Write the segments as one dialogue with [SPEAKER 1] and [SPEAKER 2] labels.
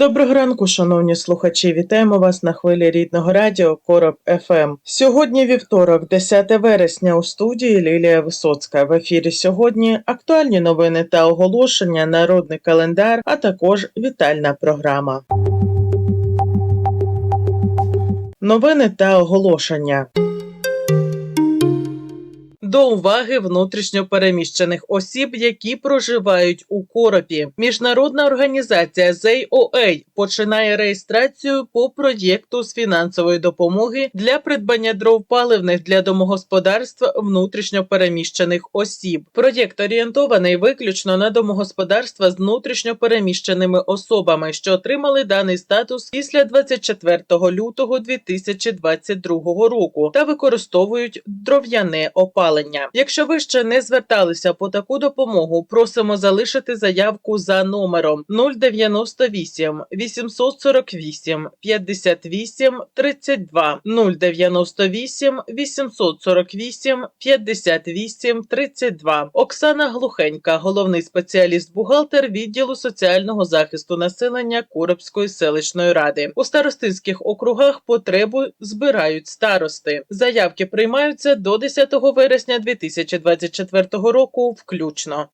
[SPEAKER 1] Доброго ранку, шановні слухачі. Вітаємо вас на хвилі рідного радіо Короб ФМ. Сьогодні вівторок, 10 вересня, у студії Лілія Висоцька. В ефірі сьогодні актуальні новини та оголошення, народний календар, а також вітальна програма. Новини та оголошення. До уваги внутрішньо переміщених осіб, які проживають у Коропі. Міжнародна організація ZOA починає реєстрацію по проєкту з фінансової допомоги для придбання дров паливних для домогосподарств внутрішньо переміщених осіб. Проєкт орієнтований виключно на домогосподарства з внутрішньо переміщеними особами, що отримали даний статус після 24 лютого 2022 року та використовують дров'яне опалення. Якщо ви ще не зверталися по таку допомогу, просимо залишити заявку за номером 098 848 58 32 098 848 58 32. Оксана Глухенька, головний спеціаліст-бухгалтер відділу соціального захисту населення Коробської селищної ради. У старостинських округах потребу збирають старости. Заявки приймаються до 10 вересня 2024 року включно.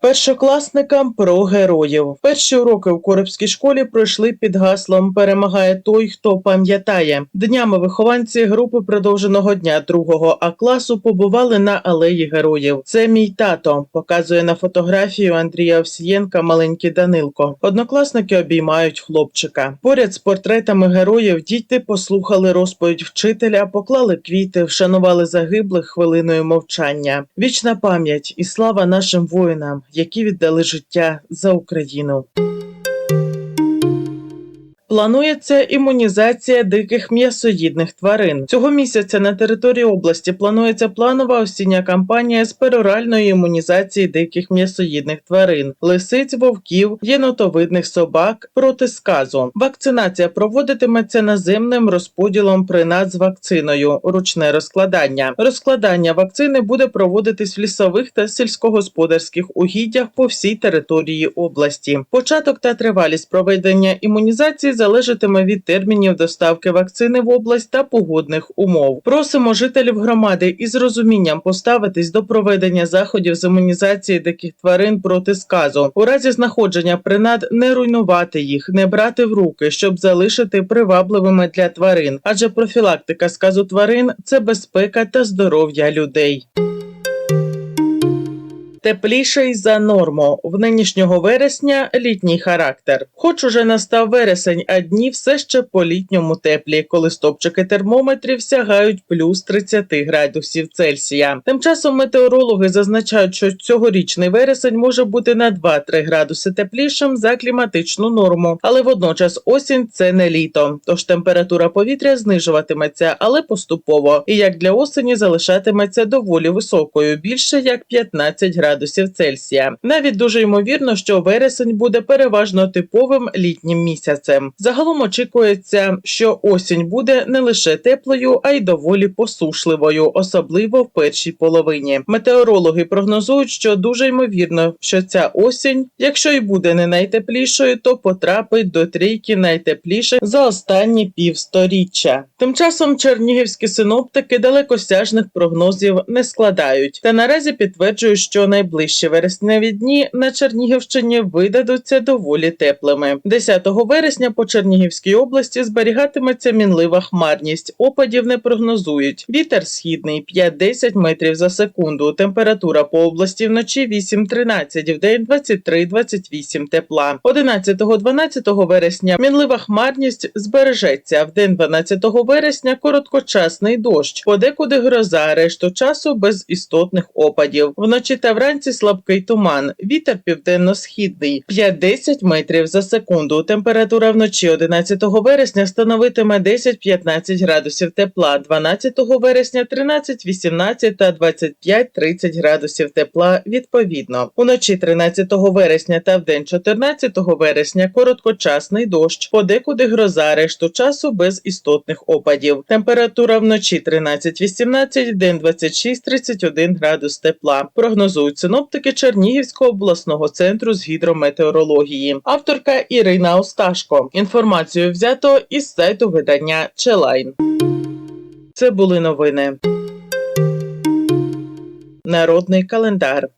[SPEAKER 1] Першокласникам про героїв перші уроки у Коробській школі пройшли під гаслом Перемагає той, хто пам'ятає. Днями вихованці групи продовженого дня другого А класу побували на алеї героїв. Це мій тато показує на фотографію Андрія Овсієнка маленький Данилко. Однокласники обіймають хлопчика. Поряд з портретами героїв діти послухали розповідь вчителя, поклали квіти, вшанували загиблих хвилиною мовчання. Вічна пам'ять і слава нашим воїнам, які віддали життя за Україну. Планується імунізація диких м'ясоїдних тварин. Цього місяця на території області планується планова осіння кампанія з пероральної імунізації диких м'ясоїдних тварин, лисиць, вовків, єнотовидних собак проти сказу. Вакцинація проводитиметься наземним розподілом при нацвакциною, ручне розкладання. Розкладання вакцини буде проводитись в лісових та сільськогосподарських угіддях по всій території області. Початок та тривалість проведення імунізації залежатиме від термінів доставки вакцини в область та погодних умов. Просимо жителів громади із розумінням поставитись до проведення заходів з імунізації диких тварин проти сказу. У разі знаходження принад не руйнувати їх, не брати в руки, щоб залишити привабливими для тварин, адже профілактика сказу тварин це безпека та здоров'я людей. Тепліший за норму в нинішнього вересня літній характер. Хоч уже настав вересень, а дні все ще по літньому теплі, коли стопчики термометрів сягають плюс 30 градусів Цельсія. Тим часом метеорологи зазначають, що цьогорічний вересень може бути на 2-3 градуси теплішим за кліматичну норму, але водночас осінь це не літо. Тож температура повітря знижуватиметься, але поступово. І як для осені залишатиметься доволі високою, більше як 15 градусів градусів Цельсія. Навіть дуже ймовірно, що вересень буде переважно типовим літнім місяцем. Загалом очікується, що осінь буде не лише теплою, а й доволі посушливою, особливо в першій половині. Метеорологи прогнозують, що дуже ймовірно, що ця осінь, якщо й буде не найтеплішою, то потрапить до трійки найтепліших за останні півсторіччя. Тим часом чернігівські синоптики далекосяжних прогнозів не складають, та наразі підтверджують, що най найближчі вересневі дні на Чернігівщині видадуться доволі теплими. 10 вересня по Чернігівській області зберігатиметься мінлива хмарність. Опадів не прогнозують. Вітер східний 5-10 метрів за секунду. Температура по області вночі 8-13, в день 23-28 тепла. 11-12 вересня мінлива хмарність збережеться. В день 12 вересня короткочасний дощ. Подекуди гроза, решту часу без істотних опадів. Вночі та вранці вранці слабкий туман, вітер південно-східний 5-10 метрів за секунду. Температура вночі 11 вересня становитиме 10-15 градусів тепла, 12 вересня 13-18 та 25-30 градусів тепла відповідно. Уночі 13 вересня та вдень 14 вересня короткочасний дощ, подекуди гроза, решту часу без істотних опадів. Температура вночі 13-18, вдень 26-31 градус тепла. Прогнозують синоптики Чернігівського обласного центру з гідрометеорології. Авторка Ірина Осташко. Інформацію взято із сайту видання Челайн. Це були новини. Народний календар.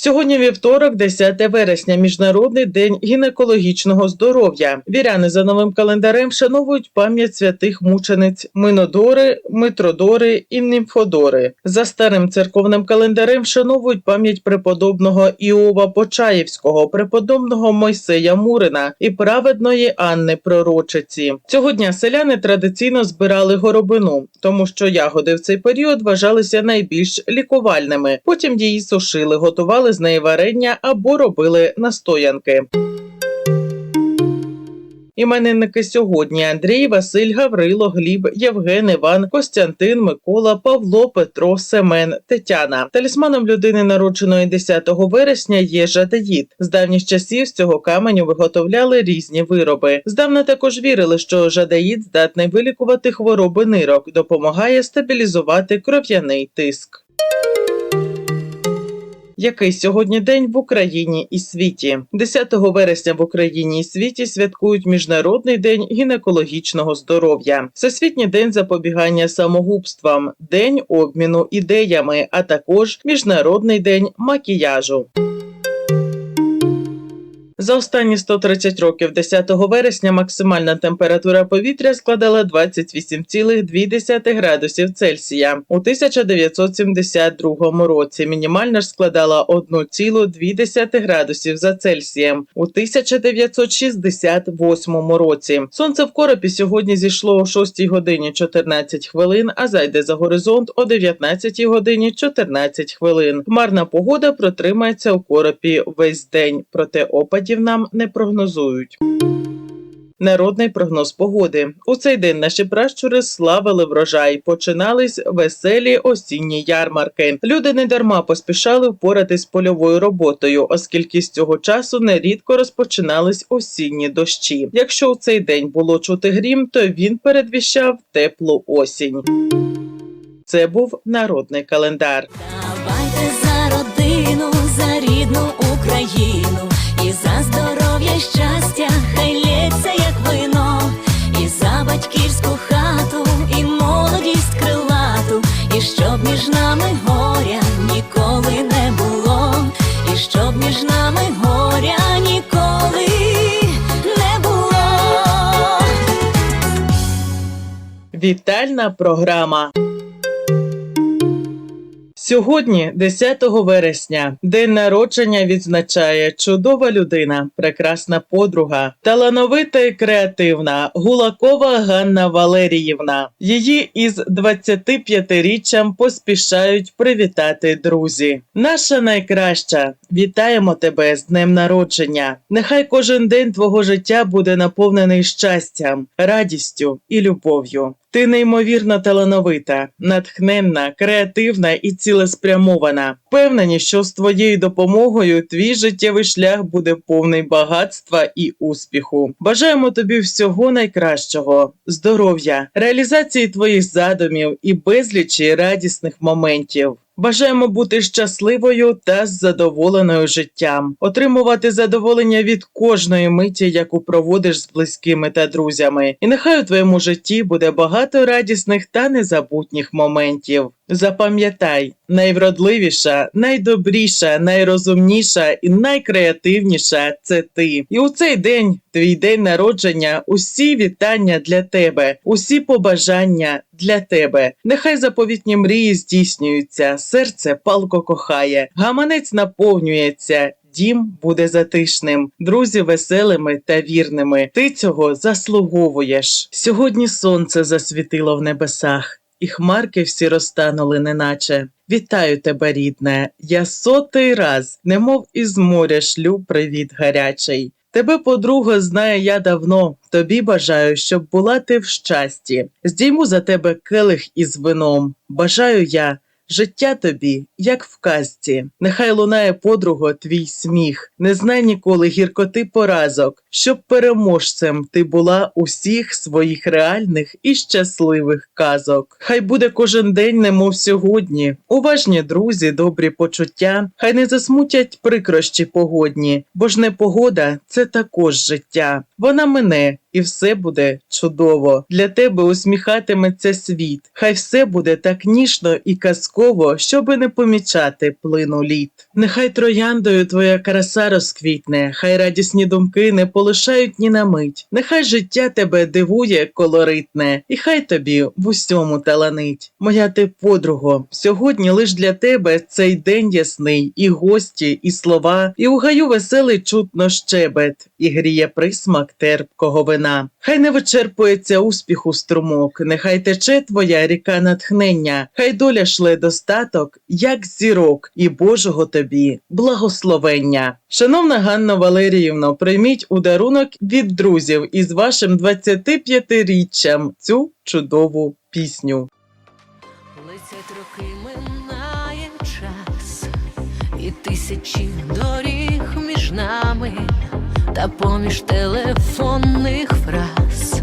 [SPEAKER 1] Сьогодні вівторок, 10 вересня, міжнародний день гінекологічного здоров'я. Віряни за новим календарем вшановують пам'ять святих мучениць Минодори, Митродори і Німфодори. За старим церковним календарем вшановують пам'ять преподобного Іова Почаївського, преподобного Мойсея Мурина і праведної Анни Пророчиці. Цього дня селяни традиційно збирали горобину, тому що ягоди в цей період вважалися найбільш лікувальними. Потім її сушили, готували з неї варення або робили настоянки. Іменинники сьогодні Андрій, Василь, Гаврило, Гліб, Євген, Іван, Костянтин, Микола, Павло, Петро, Семен, Тетяна. Талісманом людини, народженої 10 вересня, є жадаїд. З давніх часів з цього каменю виготовляли різні вироби. Здавна також вірили, що жадаїд здатний вилікувати хвороби нирок, допомагає стабілізувати кров'яний тиск. Який сьогодні день в Україні і світі? 10 вересня в Україні і світі святкують Міжнародний день гінекологічного здоров'я, Всесвітній день запобігання самогубствам, день обміну ідеями, а також Міжнародний день макіяжу. За останні 130 років 10 вересня максимальна температура повітря складала 28,2 градусів Цельсія. У 1972 році мінімальна ж складала 1,2 градусів за Цельсієм. У 1968 році сонце в коропі сьогодні зійшло о 6 годині 14 хвилин, а зайде за горизонт о 19 годині 14 хвилин. Хмарна погода протримається у коропі весь день, проте опадів нам не прогнозують. Народний прогноз погоди у цей день наші пращури славили врожай. Починались веселі осінні ярмарки. Люди не дарма поспішали впоратись з польовою роботою, оскільки з цього часу нерідко розпочинались осінні дощі. Якщо у цей день було чути грім, то він передвіщав теплу осінь. Це був народний календар.
[SPEAKER 2] Давайте за родину, за рідну Україну і за здоров'я, щастя, хай лється, як вино, і за батьківську хату, і молодість крилату, і щоб між нами горя ніколи не було, і щоб між нами горя ніколи.
[SPEAKER 1] Вітальна програма. Сьогодні, 10 вересня, день народження відзначає чудова людина, прекрасна подруга, талановита і креативна Гулакова Ганна Валеріївна. Її із 25-річчям поспішають привітати друзі. Наша найкраща. Вітаємо тебе з днем народження. Нехай кожен день твого життя буде наповнений щастям, радістю і любов'ю. Ти неймовірно талановита, натхненна, креативна і цілеспрямована. Впевнені, що з твоєю допомогою твій життєвий шлях буде повний багатства і успіху. Бажаємо тобі всього найкращого, здоров'я, реалізації твоїх задумів і безлічі радісних моментів. Бажаємо бути щасливою та задоволеною життям, отримувати задоволення від кожної миті, яку проводиш з близькими та друзями. І нехай у твоєму житті буде багато радісних та незабутніх моментів. Запам'ятай, найвродливіша, найдобріша, найрозумніша і найкреативніша це ти. І у цей день, твій день народження, усі вітання для тебе, усі побажання для тебе. Нехай заповітні мрії здійснюються, серце палко кохає, гаманець наповнюється. Дім буде затишним, друзі веселими та вірними. Ти цього заслуговуєш. Сьогодні сонце засвітило в небесах. І хмарки всі розтанули, неначе. Вітаю тебе, рідне, я сотий раз, немов із моря шлю привіт гарячий. Тебе, подруга, знаю я давно. Тобі бажаю, щоб була ти в щасті. Здійму за тебе келих із вином. Бажаю я життя тобі, як в казці. Нехай лунає подруго твій сміх. Не знай ніколи гіркоти поразок, щоб переможцем ти була усіх своїх реальних і щасливих казок. Хай буде кожен день, немов сьогодні. Уважні друзі, добрі почуття, хай не засмутять прикрощі погодні, бо ж непогода це також життя. Вона мине, і все буде чудово. Для тебе усміхатиметься світ. Хай все буде так ніжно і казково, щоби не помічати плину літ. Нехай трояндою твоя краса розквітне, хай радісні думки не полишають ні на мить. Нехай життя тебе дивує колоритне, і хай тобі в усьому таланить. Моя ти подруго, сьогодні лиш для тебе цей день ясний, і гості, і слова, і у гаю веселий чутно щебет, і гріє присмак терпкого вина. Хай не вичерпується успіху струмок, нехай тече твоя ріка натхнення, хай доля шле достаток, як зірок, і Божого тобі благословення. Шановна Ганна Валеріївно, прийміть у дарунок від друзів із вашим 25-річчям цю чудову пісню.
[SPEAKER 2] Летять роки минає час, і тисячі доріг між нами, та поміж телефонних фраз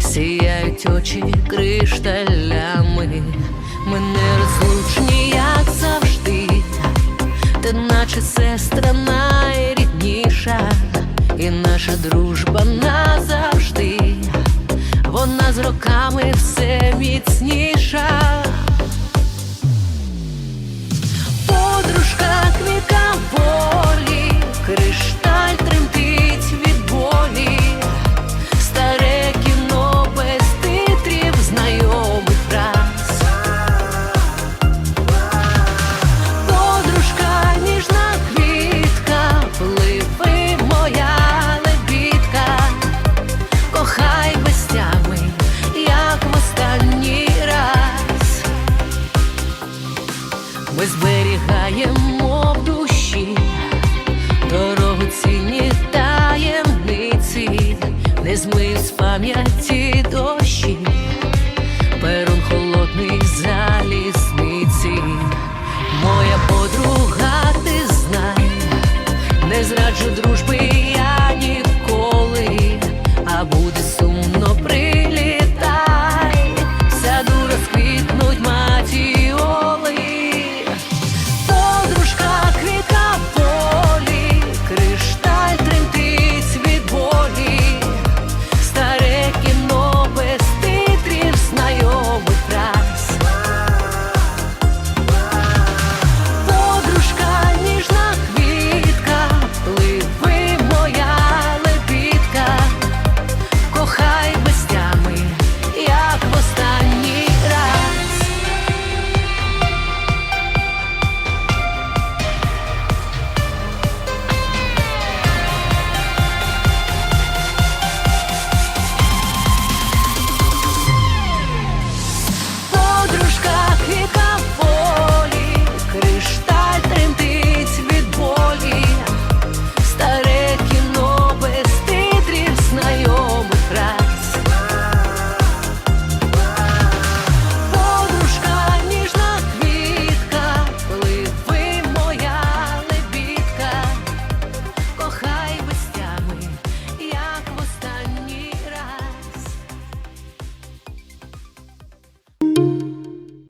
[SPEAKER 2] сіяють очі кришталями. Ми нерозлучні, як завжди, ти наче сестра найрідніша, і наша дружба назавжди. Вона з роками все міцніша.